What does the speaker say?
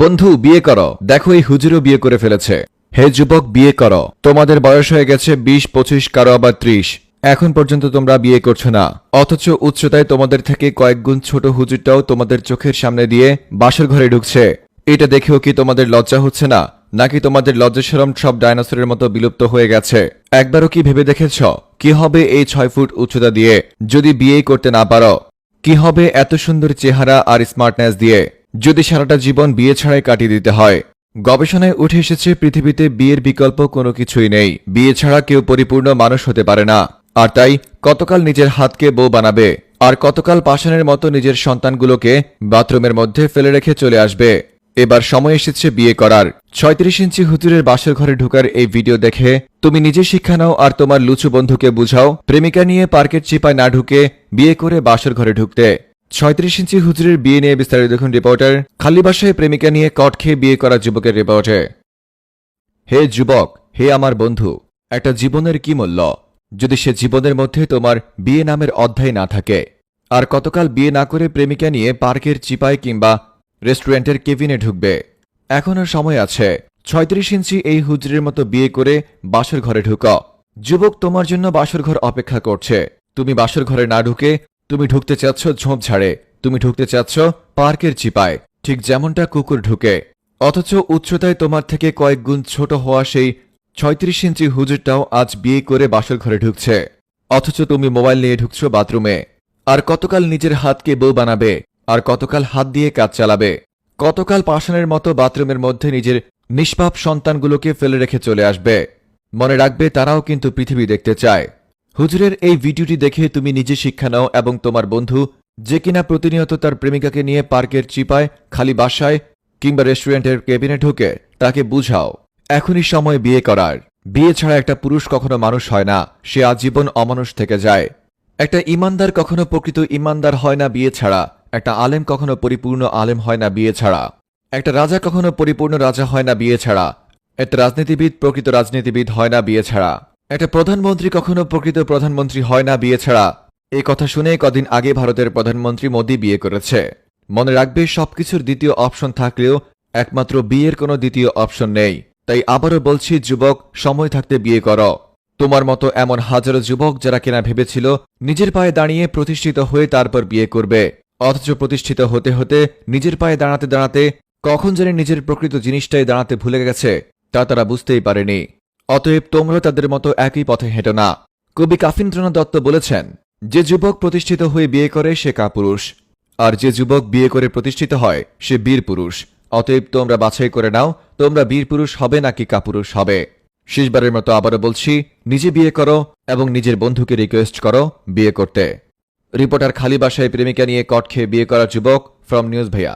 বন্ধু, বিয়ে করো। দেখো, এই হুজুরও বিয়ে করে ফেলেছে। হে যুবক, বিয়ে করো। তোমাদের বয়স হয়ে গেছে বিশ, পঁচিশ, কারও আবার ত্রিশ। এখন পর্যন্ত তোমরা বিয়ে করছ না। অথচ উচ্চতায় তোমাদের থেকে কয়েক গুণ ছোট হুজুরটাও তোমাদের চোখের সামনে দিয়ে বাসর ঘরে ঢুকছে। এটা দেখেও কি তোমাদের লজ্জা হচ্ছে না? নাকি তোমাদের লজ্জাসরম সব ডায়নোসরের মতো বিলুপ্ত হয়ে গেছে? একবারও কি ভেবে দেখেছ? কি হবে এই ছয় ফুট উচ্চতা দিয়ে? যদি বিয়েই করতে না পারো, কি হবে এত সুন্দর চেহারা আর স্মার্টনেস দিয়ে? যদি সারাটা জীবন বিয়ে ছাড়াই কাটিয়ে দিতে হয়। গবেষণায় উঠে এসেছে, পৃথিবীতে বিয়ের বিকল্প কোনো কিছুই নেই। বিয়ে ছাড়া কেউ পরিপূর্ণ মানুষ হতে পারে না। আর তাই, কতকাল নিজের হাতকে বউ বানাবে? আর কতকাল পাষাণের মতো নিজের সন্তানগুলোকে বাথরুমের মধ্যে ফেলে রেখে চলে আসবে? এবার সময় এসেছে বিয়ে করার। ছয়ত্রিশ ইঞ্চি হুতুরের বাসর ঘরে ঢুকার এই ভিডিও দেখে, তুমি নিজে শিক্ষা নাও আর তোমার লুচু বন্ধুকে বুঝাও। প্রেমিকা নিয়ে পার্কের চিপায় না ঢুকে বিয়ে করে বাসর ঘরে ঢুকতে। ছয়ত্রিশ ইঞ্চি হুজুরের বিয়ে নিয়ে বিস্তারিত দেখুন রিপোর্টার খালি বাসায় প্রেমিকা নিয়ে কট খেয়ে বিয়ে করা যুবকের রিপোর্টে। হে যুবক, হে আমার বন্ধু, একটা জীবনের কি মূল্য? যদি সে জীবনের মধ্যে তোমার বিয়ে নামের অধ্যায় না থাকে, আর কতকাল বিয়ে না করে প্রেমিকা নিয়ে পার্কের চিপায় কিংবা রেস্টুরেন্টের কেবিনে ঢুকবে? এখনও সময় আছে। ছয়ত্রিশ ইঞ্চি এই হুজরের মতো বিয়ে করে বাসর ঘরে ঢুক। যুবক তোমার জন্য বাসর ঘর অপেক্ষা করছে। তুমি বাসর ঘরে না ঢুকে তুমি ঢুকতে চাচ্ছ ঝোপঝাড়ে তুমি ঢুকতে চাচ্ছ পার্কের চিপায়। ঠিক যেমনটা কুকুর ঢুকে। অথচ উচ্চতায় তোমার থেকে কয়েক গুণ ছোট হওয়া সেই ছয়ত্রিশ ইঞ্চি হুজুরটাও আজ বিয়ে করে বাসর ঘরে ঢুকছে। অথচ তুমি মোবাইল নিয়ে ঢুকছো বাথরুমে। আর কতকাল নিজের হাতকে বউ বানাবে? আর কতকাল হাত দিয়ে কাজ চালাবে? কতকাল পাষাণের মতো বাথরুমের মধ্যে নিজের নিষ্পাপ সন্তানগুলোকে ফেলে রেখে চলে আসবে? মনে রাখবে তারাও কিন্তু পৃথিবী দেখতে চায়। হুজুরের এই ভিডিওটি দেখে তুমি নিজে শিক্ষা নাও এবং তোমার বন্ধু যে কিনা প্রতিনিয়ত তার প্রেমিকাকে নিয়ে পার্কের চিপায়, খালি বাসায় কিংবা রেস্টুরেন্টের কেবিনে ঢুকে তাকে বুঝাও। এখনই সময় বিয়ে করার। বিয়ে ছাড়া একটা পুরুষ কখনো মানুষ হয় না, সে আজীবন অমানুষ থেকে যায়। একটা ইমানদার কখনো প্রকৃত ইমানদার হয় না বিয়ে ছাড়া, একটা আলেম কখনো পরিপূর্ণ আলেম হয় না বিয়ে ছাড়া। একটা রাজা কখনো পরিপূর্ণ রাজা হয় না বিয়ে ছাড়া, একটা রাজনীতিবিদ প্রকৃত রাজনীতিবিদ হয় না বিয়ে ছাড়া। একটা প্রধানমন্ত্রী কখনো প্রকৃত প্রধানমন্ত্রী হয় না বিয়ে ছাড়া। এই কথা শুনে কদিন আগে ভারতের প্রধানমন্ত্রী মোদী বিয়ে করেছে। মনে রাখবে, সবকিছুর দ্বিতীয় অপশন থাকলেও একমাত্র বিয়ের কোনো দ্বিতীয় অপশন নেই। তাই আবারও বলছি, যুবক, সময় থাকতে বিয়ে করো। তোমার মতো এমন হাজারো যুবক যারা কেনা ভেবেছিল নিজের পায়ে দাঁড়িয়ে প্রতিষ্ঠিত হয়ে তারপর বিয়ে করবে। অথচ প্রতিষ্ঠিত হতে হতে নিজের পায়ে দাঁড়াতে দাঁড়াতে কখন যেন নিজের প্রকৃত জিনিসটাই দাঁড়াতে ভুলে গেছে, তা তারা বুঝতেই পারেনি। অতএব তোমরা তাদের মতো একই পথে হেঁটো না। কবি কাফিন্দ্রনাথ দত্ত বলেছেন, যে যুবক প্রতিষ্ঠিত হয়ে বিয়ে করে, সে কাপুরুষ। আর যে যুবক বিয়ে করে প্রতিষ্ঠিত হয়, সে বীর পুরুষ। অতএব তোমরা বাছাই করে নাও, তোমরা বীর পুরুষ হবে নাকি কাপুরুষ হবে। শেষবারের মতো আবারও বলছি, নিজে বিয়ে করো এবং নিজের বন্ধুকে রিকোয়েস্ট করো বিয়ে করতে। রিপোর্টার খালি বাসায় প্রেমিকা নিয়ে কট খেয়ে বিয়ে করা যুবক ফ্রম নিউজ ভাইয়া।